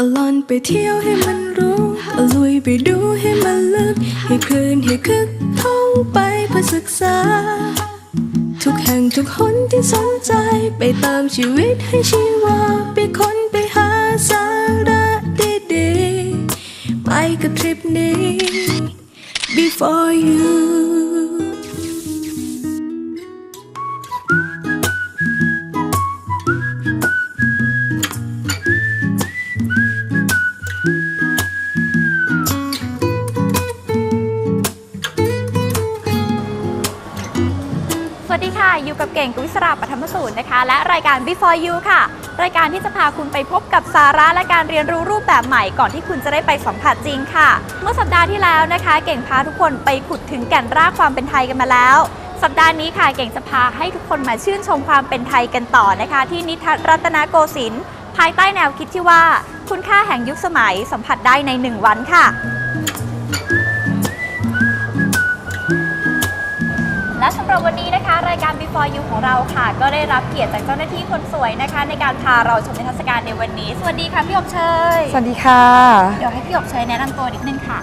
ตลอนไปเที่ยวให้มันรู้ตะลุยไปดูให้มันลึก ให้คลื่นให้คึกท่องไปเพื่อศึกษา ทุกแห่งทุกหนที่สนใจ ไปเติมชีวิตให้ชีวา ไปค้นไปหาสาระดีๆ ไปกับทริปนี้ before you เก่งกุวิศราปฐมสูตรนะคะ และรายการ Before You ค่ะ รายการที่จะพาคุณไปพบกับสาระและการเรียนรู้รูปแบบใหม่ก่อนที่คุณจะได้ไปสัมผัสจริงค่ะ เมื่อสัปดาห์ที่แล้วนะคะ เก่งพาทุกคนไปขุดถึงแก่นรากความเป็นไทยกันมาแล้ว สัปดาห์นี้ค่ะเก่งจะพาให้ทุกคนมาชื่นชมความเป็นไทยกันต่อนะคะ ที่นิทรรศรัตนโกสินทร์ภายใต้แนวคิดที่ว่า คุณค่าแห่งยุคสมัยสัมผัสได้ในหนึ่งวันค่ะ และสำหรับวันนี้นะคะ รายการ Before You ของเราค่ะ ก็ได้รับเกียรติจากเจ้าหน้าที่คนสวยนะคะ ในการพาเราชมนิทรรศการในวันนี้ สวัสดีค่ะพี่อบเชย สวัสดีค่ะ เดี๋ยวให้พี่อบเชยแนะนำตัวนิดนึงค่ะ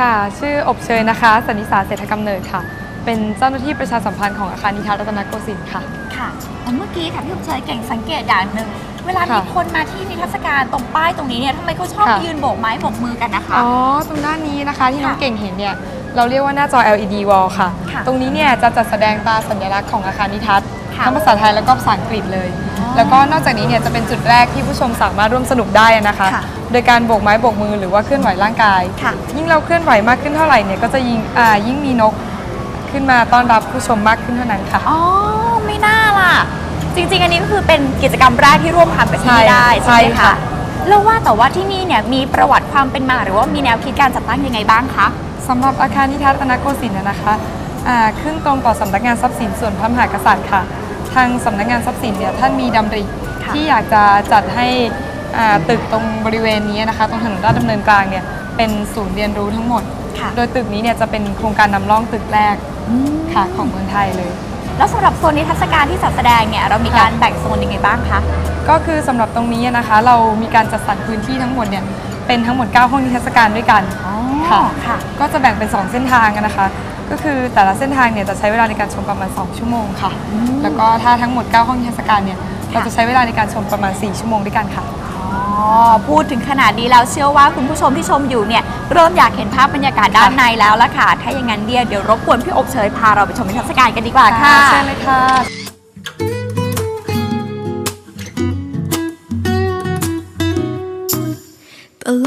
ค่ะ ชื่ออบเชยนะคะ สันนิสาเศรษฐกำเนิดค่ะ เป็นเจ้าหน้าที่ประชาสัมพันธ์ของอาคารนิทรรศรัตนโกสินทร์ค่ะ ค่ะแล้วเมื่อกี้ค่ะพี่อบเชยเก่งสังเกตอย่างหนึ่งเวลาค่ะมีคนมาที่นิทรรศการตรงป้ายตรงนี้เนี่ยทำไมเขาชอบค่ะยืนโบกไม้โบกมือกันนะคะ อ๋อ ตรงด้านนี้นะคะที่น้องค่ะ เก่งเห็นเนี่ย เราเรียกว่าหน้าจอ LED wall ค่ะ ค่ะตรงนี้เนี่ยจะจัดแสดงตราสัญลักษณ์ของอาคารนิทัศน์ค่ะทั้งภาษาไทยแล้วก็ภาษาอังกฤษเลย อ๋อแล้วก็นอกจากนี้เนี่ยจะเป็นจุดแรกที่ผู้ชมสามารถร่วมสนุกได้นะคะ ค่ะโดยการโบกไม้โบกมือหรือว่าเคลื่อนไหวร่างกาย ค่ะ ยิ่งเราเคลื่อนไหวมากขึ้นเท่าไหร่เนี่ยก็จะยิ่งอ่ายิ่งมีนกขึ้นมาต้อนรับผู้ชมมากขึ้นเท่านั้นค่ะ อ๋อ ไม่น่าล่ะ จริง ๆ อันนี้ก็คือเป็นกิจกรรมแรกที่ร่วมทำกับที่นี่ใช่ได้ใช่ใช่ไหมค่ะ คะแล้วว่าแต่ว่าที่นี่เนี่ยมีประวัติความเป็นมาหรือว่ามีแนวคิดการจัดตั้งยังไงบ้างคะ สำหรับอาคารนิทัศน์อนาโกสินทร์นะคะอ่าขึ้นตรงต่อสำนักงานทรัพย์สินส่วนพระมหากษัตริย์ค่ะ ทางสำนักงานทรัพย์สินเนี่ยท่านมีดำริค่ะที่อยากจะจัดให้อ่าตึกตรงบริเวณนี้นะคะ ตรงถนนราชดำเนินกลางเนี่ยเป็นศูนย์เรียนรู้ทั้งหมดค่ะโดยตึกนี้เนี่ยจะเป็นโครงการนำร่องตึกแรกค่ะของเมืองไทยเลย แล้วสำหรับโซนนิทรรศการที่จัดแสดงเนี่ยเรามีการแบ่งโซนยังไงบ้างคะก็คือสำหรับตรงนี้นะคะ เรามีการจัดสรรพื้นที่ทั้งหมดเนี่ยเป็นทั้งหมด 9 ห้องนิทรรศการด้วยกัน ค่ะค่ะ ก็จะแบ่งเป็น 2 เส้นทางกันนะคะ ก็คือแต่ละเส้นทางเนี่ยจะใช้เวลาในการชมประมาณ 2 ชั่วโมงค่ะ แล้วก็ถ้าทั้งหมด 9 ห้องนิทรรศการเนี่ยเราจะใช้เวลาในการชมประมาณ 4 ชั่วโมงด้วยกันค่ะอ๋อพูดถึงขนาดนี้แล้วเชื่อว่าคุณผู้ชมที่ชมอยู่เนี่ยเริ่มอยากเห็นภาพบรรยากาศด้านในแล้วละค่ะ ถ้าอย่างนั้นเดียเดี๋ยวรบกวนพี่อบเชยพาเราไปชมนิทรรศการกันดีกว่าค่ะเชิญเลยค่ะ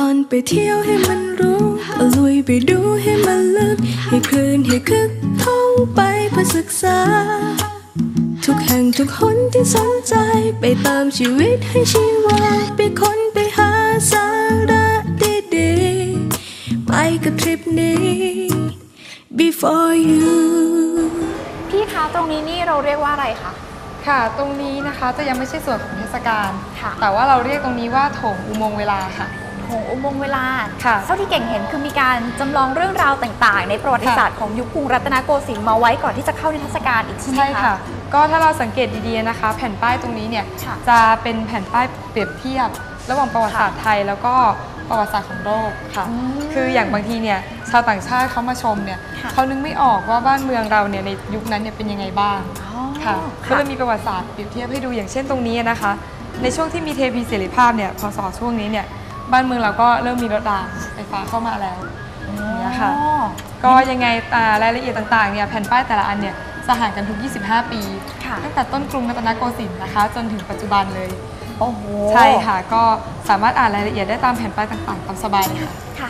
ตลอนไปเที่ยวให้มันรู้ตะลุยไปดูให้มันลึก ให้คลื่นให้คึกท่องไปเพื่อศึกษา ทุกแห่งทุกหนที่สนใจ ไปเติมชีวิตให้ชีวา ไปค้นไปหาสาระดีๆไปกับทริปนี้ before you พี่คะตรงนี้นี่เราเรียกว่าอะไรคะค่ะ ตรงนี้นะคะจะยังไม่ใช่ส่วนของเทศกาลค่ะแต่ว่าเราเรียกตรงนี้ว่าโถงอุโมงค์เวลาค่ะ โถงอุโมงค์เวลาค่ะเท่าที่เก่งเห็นคือมีการจำลองเรื่องราวต่างๆ ในประวัติศาสตร์ของยุคกรุงรัตนโกสินทร์มาไว้ก่อนที่จะเข้านิทรรศการอีกใช่ไหมใช่คะค่ะ ก็ถ้าเราสังเกตดีๆนะคะ แผ่นป้ายตรงนี้เนี่ยค่ะจะเป็นแผ่นป้ายเปรียบเทียบ ระหว่างประวัติศาสตร์ไทยแล้วก็ประวัติศาสตร์ของโลกค่ะอืมคืออย่างบางทีเนี่ยชาวต่างชาติเขามาชมเนี่ยค่ะเขานึกไม่ออกว่าบ้านเมืองเราเนี่ยในยุคนั้นเนี่ยเป็นยังไงบ้างอ๋อค่ะก็ค่ะเลยมีประวัติศาสตร์เปรียบเทียบให้ดูอย่างเช่นตรงนี้นะคะ ในช่วงที่มีเทพีเสรีภาพเนี่ยพศช่วงนี้เนี่ย บ้านเมืองเราก็เริ่มมีรถรางไฟฟ้าเข้ามาแล้วอย่างเงี้ยค่ะ อ๋อก็ยังไงอ่ารายละเอียดต่างๆเนี่ยแผ่นป้ายแต่ละอันเนี่ยจะห่างกันทุก 25 ปี ค่ะ ตั้งแต่ต้นกรุงรัตนโกสินทร์นะคะ จนถึงปัจจุบันเลย โอ้โหใช่ค่ะ ก็สามารถอ่านรายละเอียดได้ตามแผ่นป้ายต่างๆตามสบายเลยค่ะ ค่ะ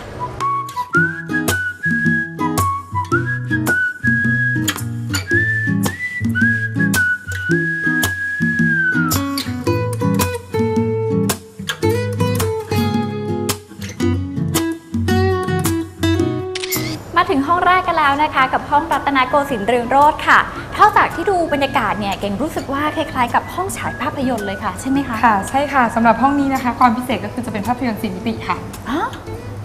มาถึงห้องแรกกันแล้วนะคะ กับห้องรัตนโกสินทร์เรืองโรธค่ะเท่าจากที่ดูบรรยากาศเนี่ยเก่งรู้สึกว่าคล้ายๆ กับห้องฉายภาพยนตร์เลยค่ะใช่ไหมคะค่ะ ใช่ค่ะสำหรับห้องนี้นะคะ ความพิเศษก็คือจะเป็นภาพยนตร์สีมิติค่ะ อ๋อ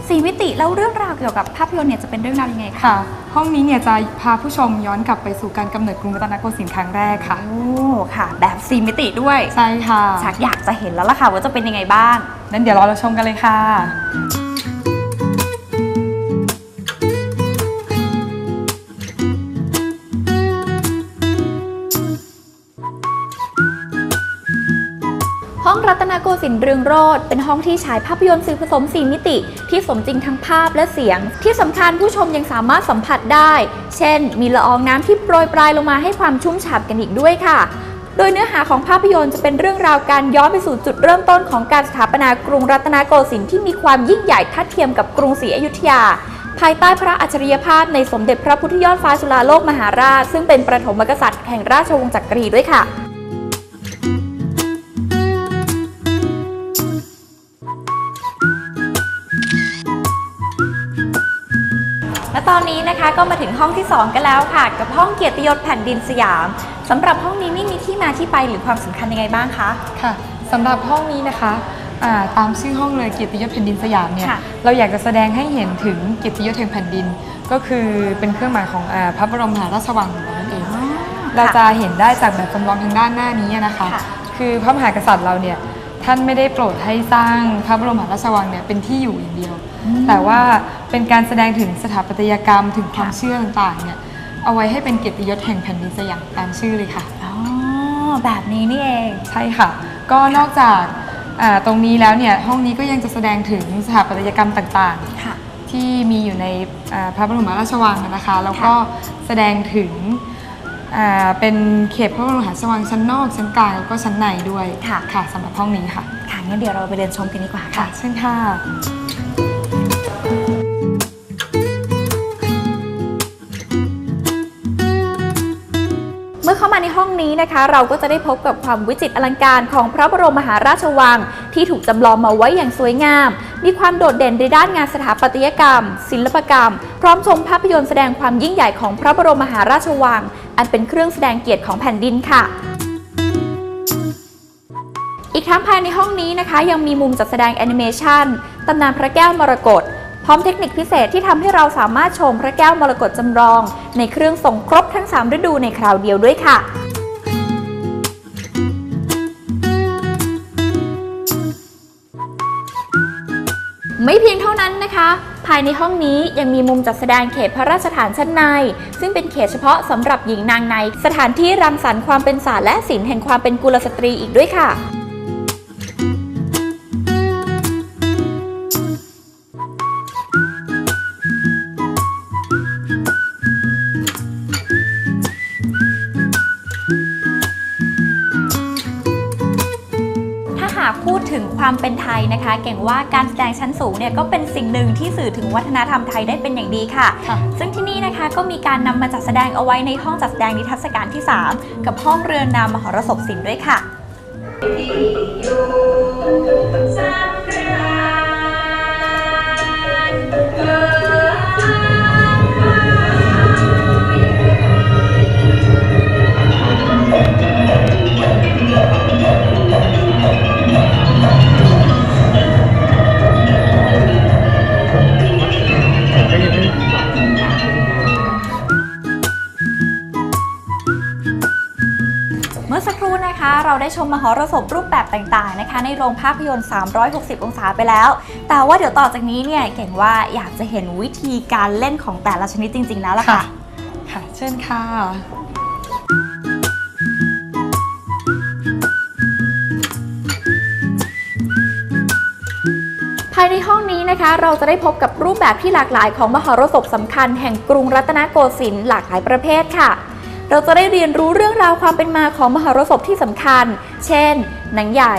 สี่มิติแล้วเรื่องราวเกี่ยวกับภาพยนตร์เนี่ยจะเป็นเรื่องราวยังไงคะค่ะ ห้องนี้เนี่ยจะพาผู้ชมย้อนกลับไปสู่การกำเนิดกรุงรัตนโกสินทร์ครั้งแรกค่ะ โอ้ค่ะ แบบสี่มิติด้วยใช่ค่ะ ชักอยากจะเห็นแล้วล่ะค่ะว่าจะเป็นยังไงบ้าง นั้นเดี๋ยวเราเราชมกันเลยค่ะ รัตนโกสินทร์เรืองโรดเป็นห้องที่ฉายภาพยนตร์สื่อผสมสีมิติ ที่สมจริงทั้งภาพและเสียง ที่สำคัญผู้ชมยังสามารถสัมผัสได้ เช่น มีละอองน้ำที่โปรยปลายลงมาให้ความชุ่มฉ่ำกันอีกด้วยค่ะ โดยเนื้อหาของภาพยนตร์จะเป็นเรื่องราวการย้อนไปสู่จุดเริ่มต้นของการสถาปนากรุงรัตนโกสินทร์ที่มีความยิ่งใหญ่ทัดเทียมกับกรุงศรีอยุธยาภายใต้พระอัจฉริยภาพในสมเด็จพระพุทธยอดฟ้าจุฬาโลกมหาราช ซึ่งเป็นประถมกษัตริย์แห่งราชวงศ์จักรีด้วยค่ะ และตอนนี้นะคะก็มาถึงห้องที่ 2 กันแล้วค่ะ กับห้องเกียรติยศแผ่นดินสยามสำหรับห้องนี้นี่มีที่มาที่ไปหรือความสำคัญยังไงบ้างคะค่ะสำหรับห้องนี้นะคะอ่าตามชื่อห้องเลยเกียรติยศแผ่นดินสยามเนี่ยค่ะเราอยากจะแสดงให้เห็นถึงเกียรติยศแห่งแผ่นดิน ก็คือเป็นเครื่องหมายของอาพระบรมมหาราชวังของเรานั่นเองเราจะเห็นได้จากแบบจำลองทางด้านหน้านี้นะคะค่ะคือพระมหากษัตริย์เราเนี่ยท่านไม่ได้โปรดให้สร้างพระบรมมหาราชวังเนี่ยเป็นที่อยู่อย่างเดียว แต่ว่า เป็นการแสดงถึงสถาปัตยกรรมถึงความเชื่อต่างๆเนี่ยเอาไว้ให้เป็นเกียรติยศแห่งแผ่นดินสยามตามชื่อเลยค่ะ อ๋อ แบบนี้นี่เอง ใช่ค่ะ ก็นอกจากอ่าตรงนี้แล้วเนี่ยห้องนี้ก็ยังจะแสดงถึงสถาปัตยกรรมต่างค่ะๆที่มีอยู่ในอ่าพระบรมราชวังนะคะ แล้วก็แสดงถึงอ่าเป็นเขตพระบรมมหาราชวังชั้นนอกชั้นกลางแล้วก็ชั้นในด้วยค่ะค่ะสำหรับห้องนี้ค่ะ ค่ะงั้นเดี๋ยวเราไปเดินชมกันดีกว่าค่ะค่ะเช่นค่ะ ห้องนี้นะคะ เราก็จะได้พบกับความวิจิตรอลังการของพระบรมมหาราชวัง ที่ถูกจำลองมาไว้อย่างสวยงาม มีความโดดเด่นในด้านงานสถาปัตยกรรม ศิลปกรรม พร้อมชมภาพยนตร์แสดงความยิ่งใหญ่ของพระบรมมหาราชวัง อันเป็นเครื่องแสดงเกียรติของแผ่นดินค่ะอีกทั้งภายในห้องนี้นะคะ ยังมีมุมจัดแสดงแอนิเมชันตำนานพระแก้วมรกตพร้อมเทคนิคพิเศษที่ทำให้เราสามารถชมพระแก้วมรกตจำลอง ในเครื่องทรงครบทั้ง 3 ฤดูในคราวเดียวด้วยค่ะ ไม่เพียงเท่านั้นนะคะ ภายในห้องนี้ยังมีมุมจัดแสดงเขตพระราชฐานชั้นใน ซึ่งเป็นเขตเฉพาะสำหรับหญิงนางใน สถานที่รังสรรค์ความเป็นศาสตร์และศิลป์แห่งความเป็นกุลสตรีอีกด้วยค่ะาหากพูดถึงความเป็นไทยนะคะ เก่งว่าการแสดงชั้นสูงเนี่ยก็เป็นสิ่งหนึ่งที่สื่อถึงวัฒนธรรมไทยได้เป็นอย่างดีค่ะค่ะซึ่งที่นี่นะคะก็มีการนำมาจัดแสดงเอาไว้ในห้องจัดแสดงนิทรรศการที่ 3 กับห้องเรือนนามมหรสพศิลป์ด้วยค่ะ ชมมหรสพรูปแบบต่างๆนะคะ ในโรงภาพยนตร์ 360 องศาไปแล้ว แต่ว่าเดี๋ยวต่อจากนี้เนี่ยเก่งว่าอยากจะเห็นวิธีการเล่นของแต่ละชนิดจริง ๆ แล้วล่ะค่ะ ค่ะ เช่นค่ะ ภายในห้องนี้นะคะ เราจะได้พบกับรูปแบบที่หลากหลายของมหรสพสำคัญแห่งกรุงรัตนโกสินทร์หลากหลายประเภทค่ะ เราจะได้เรียนรู้เรื่องราวความเป็นมาของมหรสพที่สำคัญ เช่น หนังใหญ่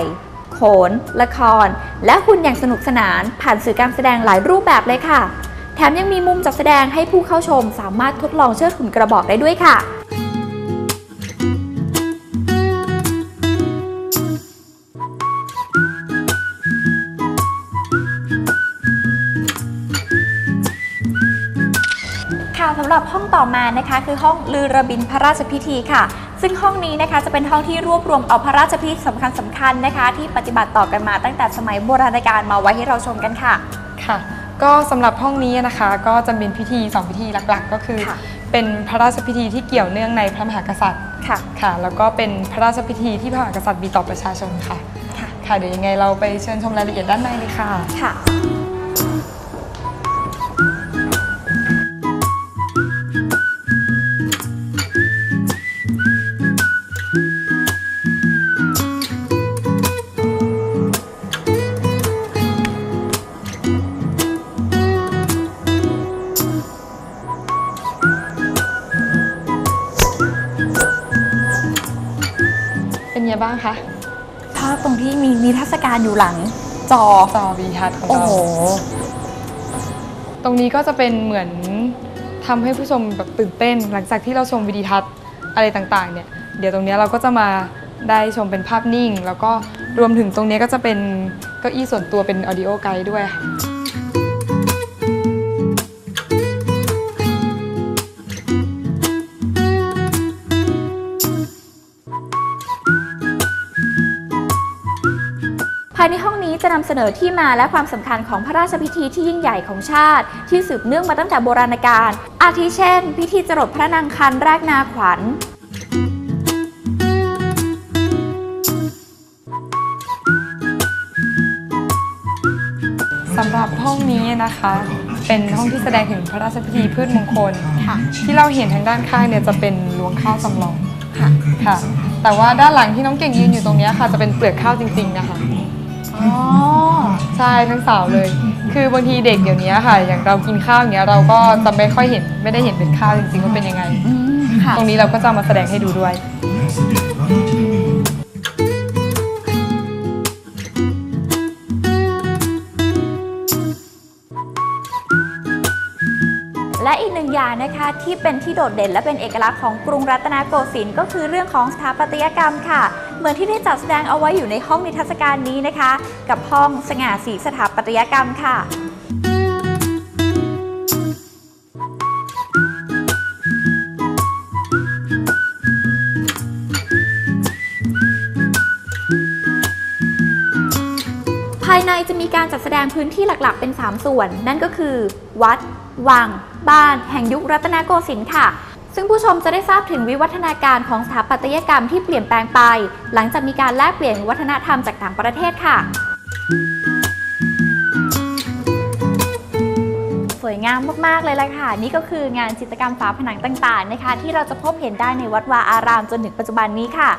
โขน ละคร และหุ่นอย่างสนุกสนาน ผ่านสื่อการแสดงหลายรูปแบบเลยค่ะ แถมยังมีมุมจัดแสดงให้ผู้เข้าชมสามารถทดลองเชิดหุ่นกระบอกได้ด้วยค่ะ ค่ะสำหรับห้องต่อมานะคะคือห้องลือระบินพระราชพิธีค่ะ ซึ่งห้องนี้นะคะจะเป็นห้องที่รวบรวมเอาพระราชพิธีสำคัญสำคัญๆนะคะ ที่ปฏิบัติต่อกันมาตั้งแต่สมัยโบราณกาลมาไว้ให้เราชมกันค่ะค่ะ ก็สำหรับห้องนี้นะคะก็จะเป็นพิธีสองพิธีหลักๆ ก็คือค่ะเป็นพระราชพิธีที่เกี่ยวเนื่องในพระมหากษัตริย์ค่ะค่ะ แล้วก็เป็นพระราชพิธีที่พระมหากษัตริย์มีต่อประชาชนค่ะค่ะค่ะเดี๋ยวยังไงเราไปเชิญชมรายละเอียดด้านในเลยค่ะค่ะ เป็นไงบ้างคะชอบตรงที่มีนิทรรศการอยู่หลัง จอ จอวีทัศน์ของโอ้เราโห ตรงนี้ก็จะเป็นเหมือนทำให้ผู้ชมแบบตื่นเต้น หลังจากที่เราชมวิดีทัศน์อะไรต่างๆ เนี่ย เดี๋ยวตรงเนี้ยเราก็จะมาได้ชมเป็นภาพนิ่ง แล้วก็รวมถึงตรงเนี้ยก็จะเป็นเก้าอี้ส่วนตัวเป็นออดิโอไกด์ด้วยค่ะ นห้องนี้จะนำเสนอที่มาและความสำคัญของพระราชพิธีที่ยิ่งใหญ่ของชาติ ที่สืบเนื่องมาตั้งแต่โบราณกาล อาทิเช่น พิธีจรดพระนางคันแรกนาขวัญสำหรับห้องนี้นะคะ เป็นห้องที่แสดงถึงพระราชพิธีพืชมงคลค่ะที่เราเห็นทางด้านข้างเนี่ยจะเป็นรวงข้าวจำลองค่ะค่ะแต่ว่าด้านหลังที่น้องเก่งยืนอยู่ตรงเนี้ยค่ะ จะเป็นเปลือกข้าวจริง ๆ นะคะ อ๋อใช่ทั้งสาวเลย คือบางทีเด็กเดี๋ยวนี้ค่ะ อย่างเรากินข้าวอย่างเงี้ยเราก็จะไม่ค่อยเห็นไม่ได้เห็นเป็นข้าวจริงๆว่าเป็นยังไง อืมค่ะ ตรงนี้เราก็จะเอามาแสดงให้ดูด้วยและอีกหนึ่งอย่างนะคะที่เป็นที่โดดเด่นและเป็นเอกลักษณ์ของกรุงรัตนโกสินทร์ก็คือเรื่องของสถาปัตยกรรมค่ะเห มือนที่ได้จัดแสดงเอาไว้อยู่ในห้องนิทรรศการนี้นะคะ กับห้องสง่าสีสถาปัตยกรรมค่ะภายในจะมีการจัดแสดงพื้นที่หลักๆ เป็น 3 ส่วน นั่นก็คือ วัด วัง บ้าน แห่งยุครัตนโกสินทร์ค่ะ ซึ่งผู้ชมจะได้ทราบถึงวิวัฒนาการของสถาปัตยกรรมที่เปลี่ยนแปลงไป หลังจากมีการแลกเปลี่ยนวัฒนธรรมจากต่างประเทศค่ะ สวยงามมากๆเลยล่ะค่ะ นี่ก็คืองานจิตรกรรมฝาผนังต่างๆนะคะ ที่เราจะพบเห็นได้ในวัดวาอารามจนถึงปัจจุบันนี้ค่ะ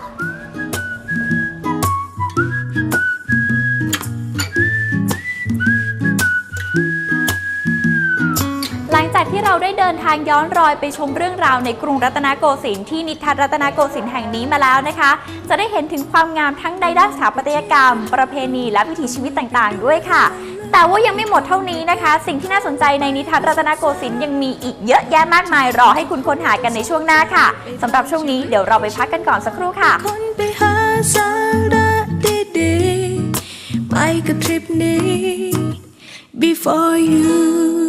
ได้เดินทางย้อนรอยไปชมเรื่องราวในกรุงรัตนโกสินทร์ที่นิทรรศรัตนโกสินทร์แห่งนี้มาแล้วนะคะ จะได้เห็นถึงความงามทั้งในด้านสถาปัตยกรรม ประเพณีและวิถีชีวิตต่างๆ ด้วยค่ะ แต่ว่ายังไม่หมดเท่านี้นะคะ สิ่งที่น่าสนใจในนิทรรศรัตนโกสินทร์ยังมีอีกเยอะแยะมากมายรอให้คุณค้นหากันในช่วงหน้าค่ะสำหรับช่วงนี้เดี๋ยวเราไปพักกันก่อนสักครู่ค่ะคนไปหาสาระดีๆไปกับทริปนี้ before you